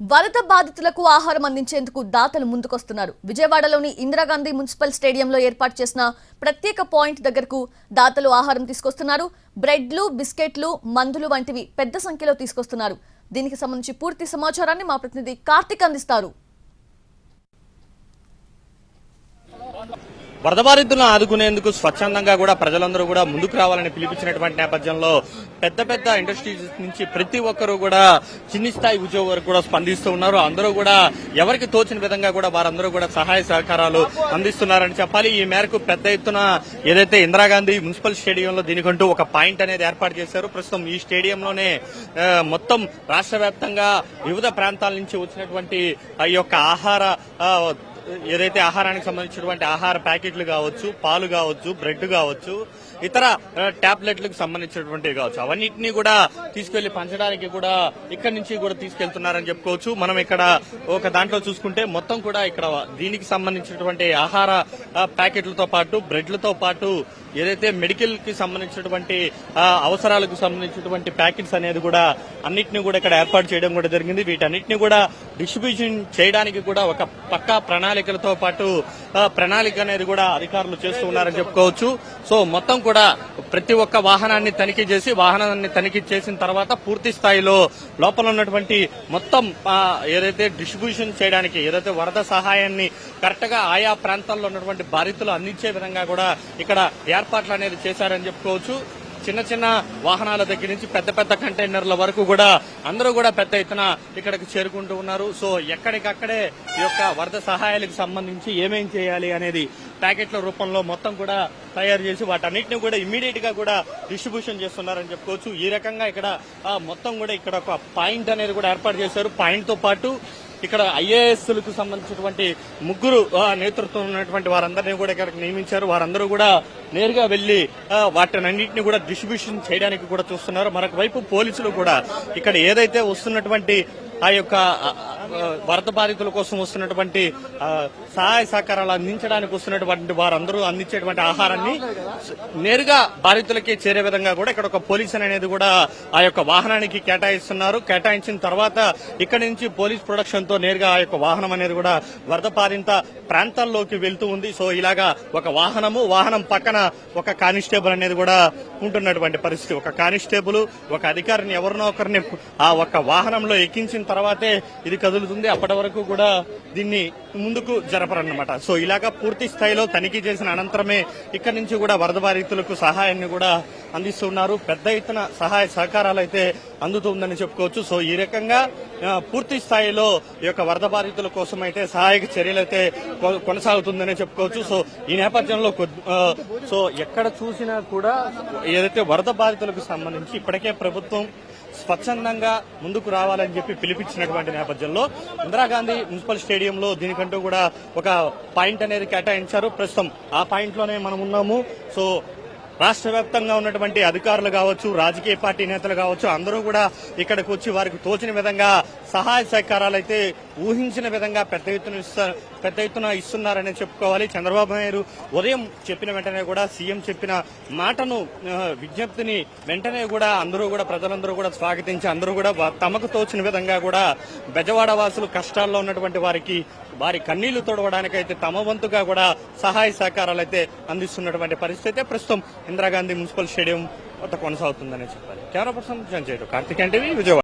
వరద బాధితులకు ఆహారం అందించేందుకు దాతలు ముందుకొస్తున్నారు. విజయవాడలోని ఇందిరాగాంధీ మున్సిపల్ స్టేడియంలో ఏర్పాటు చేసిన ప్రత్యేక పాయింట్ దగ్గరకు దాతలు ఆహారం తీసుకొస్తున్నారు. బ్రెడ్లు బిస్కెట్లు మందులు వంటివి పెద్ద సంఖ్యలో తీసుకొస్తున్నారు. దీనికి సంబంధించి పూర్తి సమాచారాన్ని మా ప్రతినిధి కార్తిక్ అందిస్తారు. వరద బాధితులను ఆదుకునేందుకు స్వచ్ఛందంగా కూడా ప్రజలందరూ కూడా ముందుకు రావాలని పిలిపించినటువంటి నేపథ్యంలో పెద్ద పెద్ద ఇండస్ట్రీస్ నుంచి ప్రతి ఒక్కరూ కూడా చిన్ని స్థాయి ఉద్యోగం వరకు కూడా స్పందిస్తూ ఉన్నారు. అందరూ కూడా ఎవరికి తోచిన విధంగా కూడా వారందరూ కూడా సహాయ సహకారాలు అందిస్తున్నారని చెప్పాలి. ఈ మేరకు పెద్ద ఎత్తున ఏదైతే ఇందిరాగాంధీ మున్సిపల్ స్టేడియంలో దీనికంటూ ఒక పాయింట్ అనేది ఏర్పాటు చేశారు. ప్రస్తుతం ఈ స్టేడియంలోనే మొత్తం రాష్ట్ర వ్యాప్తంగా వివిధ ప్రాంతాల నుంచి వచ్చినటువంటి ఆ యొక్క ఆహార ఏదైతే ఆహారానికి సంబంధించినటువంటి ఆహార ప్యాకెట్లు కావచ్చు పాలు కావచ్చు బ్రెడ్ కావచ్చు ఇతర టాబ్లెట్లకు సంబంధించినటువంటివి కావచ్చు. అవన్నిటిని కూడా తీసుకెళ్ళి పంచడానికి కూడా ఇక్కడి నుంచి కూడా తీసుకెళ్తున్నారని చెప్పుకోవచ్చు. మనం ఇక్కడ ఒక దాంట్లో చూసుకుంటే మొత్తం కూడా ఇక్కడ దీనికి సంబంధించినటువంటి ఆహార ప్యాకెట్లతో పాటు బ్రెడ్లతో పాటు ఏదైతే మెడికల్కి సంబంధించినటువంటి అవసరాలకు సంబంధించినటువంటి ప్యాకెట్స్ అనేది కూడా అన్నిటిని కూడా ఇక్కడ ఏర్పాటు చేయడం కూడా జరిగింది. వీటన్నిటిని కూడా డిస్ట్రిబ్యూషన్ చేయడానికి కూడా ఒక పక్కా ప్రణాళికలతో పాటు ప్రణాళిక అనేది కూడా అధికారులు చేస్తూ ఉన్నారని చెప్పుకోవచ్చు. సో మొత్తం కూడా ప్రతి ఒక్క వాహనాన్ని తనిఖీ చేసి వాహనాన్ని తనిఖీ చేసిన తర్వాత పూర్తి స్థాయిలో లోపల ఉన్నటువంటి మొత్తం ఏదైతే డిస్ట్రిబ్యూషన్ చేయడానికి ఏదైతే వరద సహాయాన్ని కరెక్ట్గా ఆయా ప్రాంతాల్లో ఉన్నటువంటి బాధితులు అందించే విధంగా కూడా ఇక్కడ ఏర్పాట్లు అనేది చేశారని చెప్పుకోవచ్చు. చిన్న చిన్న వాహనాల దగ్గర నుంచి పెద్ద పెద్ద కంటైనర్ల వరకు కూడా అందరూ కూడా పెద్ద ఎత్తున ఇక్కడికి చేరుకుంటూ ఉన్నారు. సో ఎక్కడికక్కడే ఈ యొక్క వరద సహాయాలకు సంబంధించి ఏమేం చేయాలి అనేది ప్యాకెట్ల రూపంలో మొత్తం కూడా తయారు చేసి వాటన్నిటిని కూడా ఇమ్మీడియట్గా కూడా డిస్ట్రిబ్యూషన్ చేస్తున్నారని చెప్పుకోవచ్చు. ఈ రకంగా ఇక్కడ మొత్తం కూడా ఇక్కడ ఒక పాయింట్ అనేది కూడా ఏర్పాటు చేశారు. పాయింట్తో పాటు ఇక్కడ ఐఏఎస్లకు సంబంధించినటువంటి ముగ్గురు నేతృత్వం ఉన్నటువంటి వారందరినీ కూడా ఇక్కడికి నియమించారు. వారందరూ కూడా నేరుగా వెళ్ళి వాటినన్నింటినీ కూడా డిస్ట్రిబ్యూషన్ చేయడానికి కూడా చూస్తున్నారు. మరొక వైపు పోలీసులు కూడా ఇక్కడ ఏదైతే వస్తున్నటువంటి ఆ యొక్క వరద బాధితుల కోసం వస్తున్నటువంటి సహాయ సహకారాలు అందించడానికి వస్తున్నటువంటి వారందరూ అందించేటువంటి ఆహారాన్ని నేరుగా బాధితులకి చేరే విధంగా కూడా ఇక్కడ ఒక పోలీస్ అనేది కూడా ఆ యొక్క వాహనానికి కేటాయిస్తున్నారు. కేటాయించిన తర్వాత ఇక్కడ నుంచి పోలీస్ ప్రొడక్షన్తో నేరుగా ఆ యొక్క వాహనం అనేది కూడా వరద బాధిత ప్రాంతాల్లోకి వెళ్తూ ఉంది. సో ఇలాగా ఒక వాహనము వాహనం పక్కన ఒక కానిస్టేబుల్ అనేది కూడా ఉంటున్నటువంటి పరిస్థితి. ఒక కానిస్టేబుల్ ఒక అధికారిని ఎవరినో ఒకరిని ఆ ఒక వాహనంలో ఎక్కించిన తర్వాతే ఇది కదులుతుంది అప్పటి వరకు కూడా దీన్ని ముందుకు జరపరన్నమాట. సో ఇలాగా పూర్తి స్థాయిలో తనిఖీ చేసిన అనంతరమే ఇక్కడి నుంచి కూడా వరద బాధితులకు సహాయాన్ని కూడా అందిస్తున్నారు. పెద్ద ఎత్తున సహాయ సహకారాలు అయితే అందుతుందని చెప్పుకోవచ్చు. సో ఈ రకంగా పూర్తి స్థాయిలో ఈ యొక్క వరద బాధితుల కోసం అయితే సహాయక చర్యలు అయితే కొ- కొనసాగుతుందని చెప్పుకోవచ్చు. సో ఈ నేపథ్యంలో కొద్ది- సో ఎక్కడ చూసినా కూడా ఏదైతే వరద బాధితులకు సంబంధించి ఇప్పటికే ప్రభుత్వం స్వచ్ఛందంగా ముందుకు రావాలని చెప్పి పిలిపించినటువంటి నేపథ్యంలో ఇందిరాగాంధీ మున్సిపల్ స్టేడియంలో దీనికంటూ కూడా ఒక పాయింట్ అనేది కేటాయించారు. ప్రస్తుతం ఆ పాయింట్లోనే మనం ఉన్నాము. సో రాష్ట్ర వ్యాప్తంగా ఉన్నటువంటి అధికారులు కావచ్చు రాజకీయ పార్టీ నేతలు కావచ్చు అందరూ కూడా ఇక్కడికి వచ్చి వారికి తోచిన విధంగా సహాయ సహకారాలు అయితే ఊహించిన విధంగా పెద్ద ఎత్తున పెద్ద ఎత్తున ఇస్తున్నారని చెప్పుకోవాలి. చంద్రబాబు నాయుడు ఉదయం చెప్పిన వెంటనే కూడా సీఎం చెప్పిన మాటను విజ్ఞప్తిని వెంటనే కూడా అందరూ కూడా ప్రజలందరూ కూడా స్వాగతించి అందరూ కూడా తమకు తోచిన విధంగా కూడా బెజవాడ వాసులు కష్టాల్లో ఉన్నటువంటి వారికి వారి కన్నీళ్ళు తొడవడానికైతే తమ వంతుగా కూడా సహాయ సహకారాలు అయితే అందిస్తున్నటువంటి పరిస్థితి ప్రస్తుతం ఇందిరాగాంధీ మున్సిపల్ స్టేడియం వద్ద కొనసాగుతుందని చెప్పాలి. కెమెరా పర్సన్ సంజయ్ కార్తిక్ అంటే విజయవాడ.